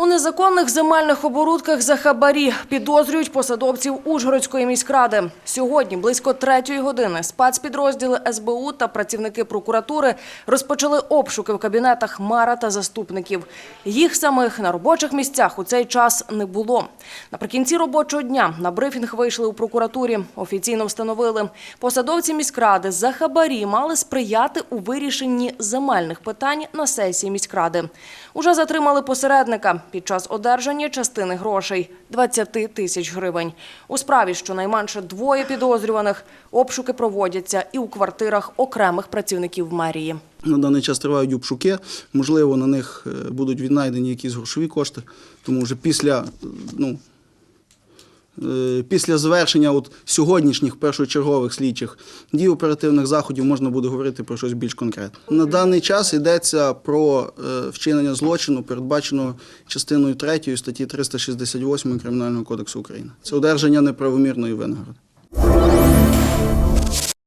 У незаконних земельних оборудках за хабарі підозрюють посадовців Ужгородської міськради. Сьогодні близько третьої години спецпідрозділи СБУ та працівники прокуратури розпочали обшуки в кабінетах мера та заступників. Їх самих на робочих місцях у цей час не було. Наприкінці робочого дня на брифінг вийшли у прокуратурі. Офіційно встановили, посадовці міськради за хабарі мали сприяти у вирішенні земельних питань на сесії міськради. Уже затримали посередника під час одержання частини грошей – 20 тисяч гривень. У справі щонайменше двоє підозрюваних. Обшуки проводяться і у квартирах окремих працівників мерії. На даний час тривають обшуки. Можливо, на них е, будуть віднайдені якісь грошові кошти, тому вже після, е, ну, після завершення от сьогоднішніх першочергових слідчих дій оперативних заходів можна буде говорити про щось більш конкретне. На даний час йдеться про е, вчинення злочину, передбаченого частиною 3 статті 368 Кримінального кодексу України. Це одержання неправомірної винагороди.